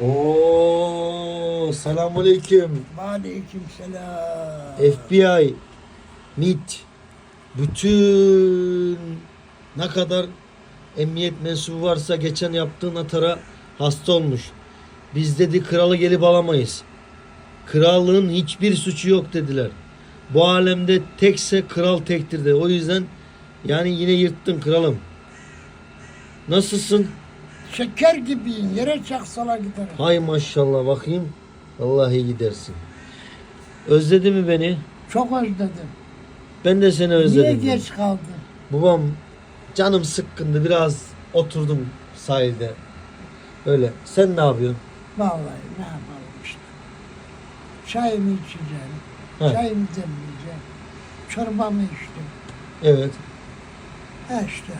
Oo, selamünaleyküm. Aleyküm selam. FBI, MIT, bütün ne kadar emniyet mensubu varsa geçen yaptığın atara hasta olmuş. Biz dedi kralı gelip alamayız. Krallığın hiçbir suçu yok dediler. Bu alemde tekse kral tektir de. O yüzden yani yine yırttın kralım. Nasılsın? Şeker gibiyim. Yere çaksalar giderim. Hay maşallah bakayım. Vallahi gidersin. Özledi mi beni? Çok özledim. Ben de seni özledim. Niye geç kaldın? Babam canım sıkkındı biraz oturdum sahilde. Öyle. Sen ne yapıyorsun? Vallahi ne yapalım işte. Çayımı içeceğim. He. Çayımı demleyeceğim. Çorbamı içtim. Evet. E işte.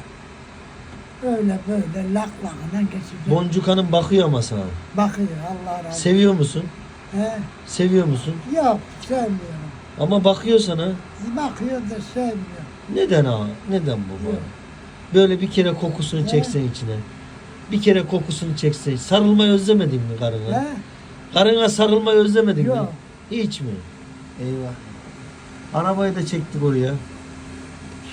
Öyle böyle lak lakına geçeceğim. Boncuk Hanım bakıyor ama sana. Bakıyor Allah razı olsun. Seviyor musun? He? Seviyor musun? Yok sevmiyorum. Ama bakıyor sana. Bakıyor da sevmiyor. Neden ha? Neden? Yok. Böyle bir kere kokusunu He. çeksen içine. Bir kere kokusunu çeksen. Sarılmayı özlemedin mi karına? He? Karına sarılmayı özlemedin mi? Yok. Hiç mi? Eyvah. Arabayı da çektik oraya.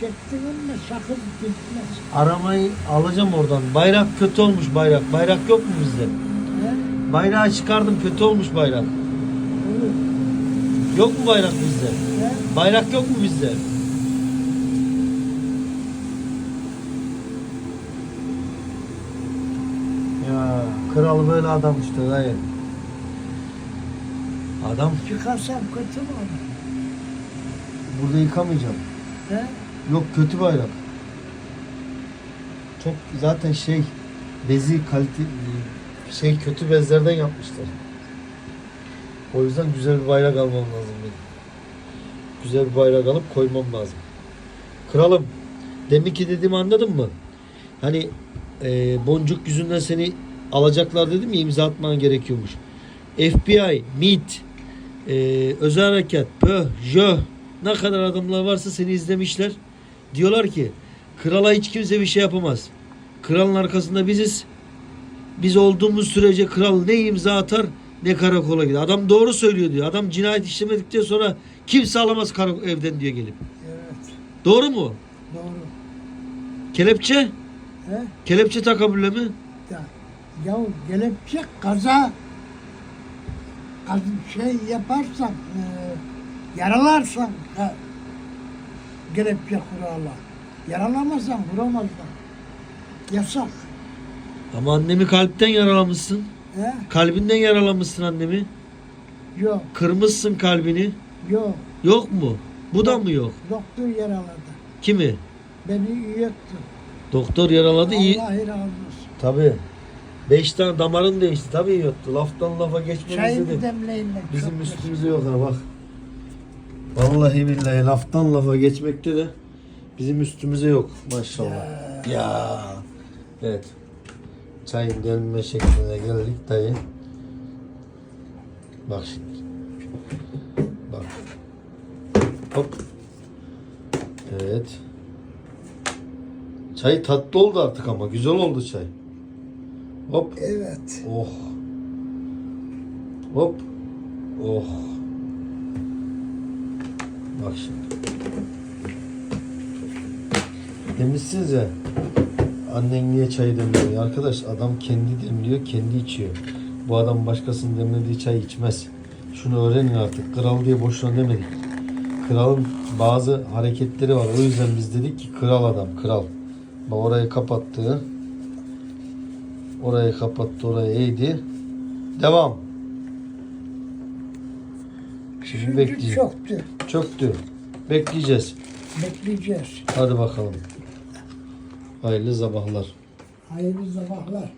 Çektin mi sakın gitmez. Arabayı alacağım oradan. Bayrak kötü olmuş bayrak. Bayrak yok mu bizde? He? Bayrağı çıkardım kötü olmuş bayrak. Olur. Yok mu bayrak bizde? He? Bayrak yok mu bizde? Ya kral böyle adam işte dayı. Adam Çıkarsam kötü mü olur? burada yıkamayacağım. He? Yok kötü bayrak. Çok zaten şey bezi kalite şey kötü bezlerden yapmışlar. O yüzden güzel bir bayrak almam lazım benim. Güzel bir bayrak alıp koymam lazım. Kralım, demin ki dediğimi anladın mı? Hani e, boncuk yüzünden seni alacaklar dedim ya imza atman gerekiyormuş. FBI, MIT, e, özel harekat, PÖH, JÖH ne kadar adamlar varsa seni izlemişler. Diyorlar ki krala hiç kimse bir şey yapamaz. Kralın arkasında biziz. Biz olduğumuz sürece kral ne imza atar ne karakola gider. Adam doğru söylüyor diyor. Adam cinayet işlemedikten sonra kimse alamaz karak- evden diyor gelip. Evet. Doğru mu? Doğru. Kelepçe? He? Kelepçe takabülle mi? Ya, ya gelepçe kaza kaz, şey yaparsan e, yaralarsan ha, gelepçe kurala. Yaralamazsan vuramazlar. Yasak. Ama annemi kalpten yaralamışsın. He? Kalbinden yaralamışsın annemi. Yok, Kırmışsın kalbini. yok. Yok mu? Bu da mı yok? Doktor yaraladı. Kimi? Beni iyi etti. Doktor yaraladı iyi. Allah razı olsun. Tabii. Beş tane damarın değişti. Tabii yuttu. Laftan lafa geçmemiz Çayımı dedi. demleyin. Bizim çok üstümüze yok ha bak. Vallahi billahi laftan lafa geçmekte de bizim üstümüze yok maşallah. Ya. Evet. Çayın gelme şekline geldik dayı. Bak şimdi. Bak. Hop. Evet. Çay tatlı oldu artık ama güzel oldu çay. Hop. Evet. Oh. Hop. Oh. Bak şimdi. Demişsiniz ya annen niye çay demliyor? Arkadaş adam kendi demliyor, kendi içiyor. Bu adam başkasının demlediği çay içmez. Şunu öğrenin artık. Kral diye boşuna demedik. Kralın bazı hareketleri var. O yüzden biz dedik ki kral adam, kral. Bak orayı kapattı. Orayı kapattı, orayı eğdi. Devam. Şimdi bekleyeceğiz. çoktu. Çöktü. Bekleyeceğiz. Bekleyeceğiz. Hadi bakalım. Hayırlı sabahlar. Hayırlı sabahlar.